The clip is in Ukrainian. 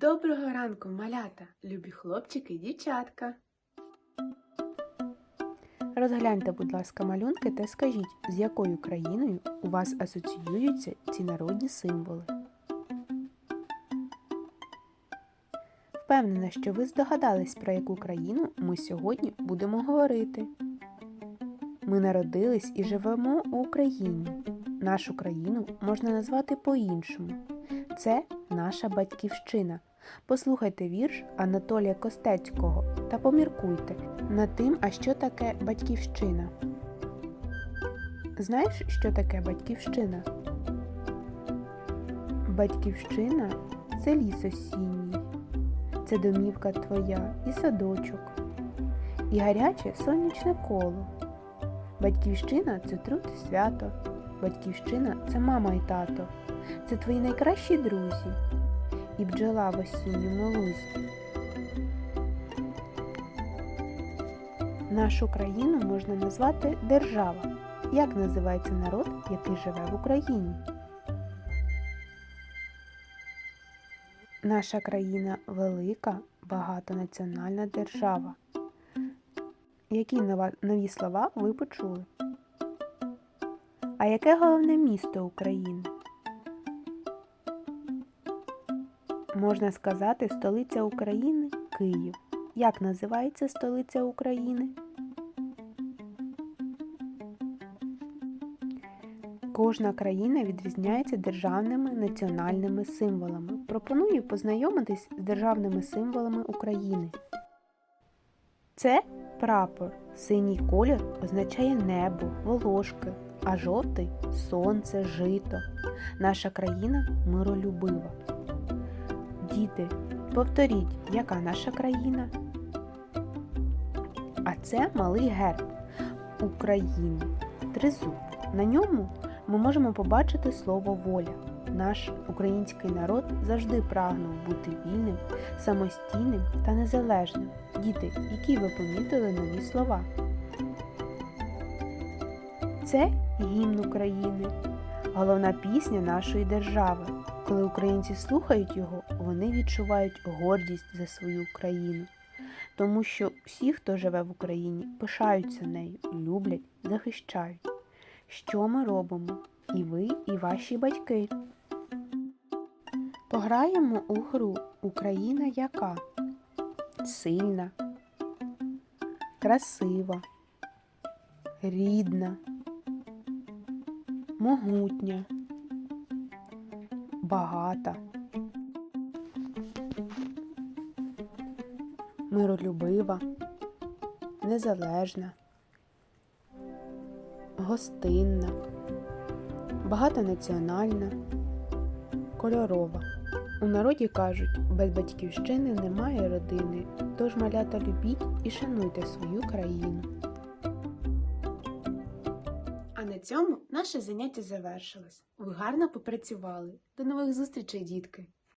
Доброго ранку, малята, любі хлопчики і дівчатка. Розгляньте, будь ласка, малюнки та скажіть, з якою країною у вас асоціюються ці народні символи. Впевнена, що ви здогадались, про яку країну ми сьогодні будемо говорити. Ми народились і живемо у Україні. Нашу країну можна назвати по-іншому. Це наша батьківщина. Послухайте вірш Анатолія Костецького та поміркуйте над тим, а що таке батьківщина. Знаєш, що таке батьківщина? Батьківщина це ліс осінній, це домівка твоя і садочок, і гаряче сонячне коло. Батьківщина це труд і свято. Батьківщина це мама і тато. Це твої найкращі друзі і бджола в осінньому лузі. Нашу країну можна назвати держава. Як називається народ, який живе в Україні? Наша країна велика, багатонаціональна держава. Які нові слова ви почули? А яке головне місто України? Можна сказати, столиця України Київ. Як називається столиця України? Кожна країна відрізняється державними національними символами. Пропоную познайомитись з державними символами України. Це прапор. Синій колір означає небо, волошки, а жовтий сонце, жито. Наша країна миролюбива. Діти, повторіть, яка наша країна? А це малий герб України. Тризуб. На ньому ми можемо побачити слово воля. Наш український народ завжди прагнув бути вільним, самостійним та незалежним. Діти, які ви помітили нові слова? Це гімн України, головна пісня нашої держави. Коли українці слухають його, вони відчувають гордість за свою країну, тому що всі, хто живе в Україні, пишаються нею, люблять, захищають. Що ми робимо? І ви, і ваші батьки. Пограємо у гру Україна яка? Сильна, красива, рідна, могутня, багата, миролюбива, незалежна, гостинна, багатонаціональна, кольорова. У народі кажуть, без батьківщини немає родини, тож малята любіть і шануйте свою країну. На цьому наше заняття завершилось. Ви гарно попрацювали. До нових зустрічей, дітки!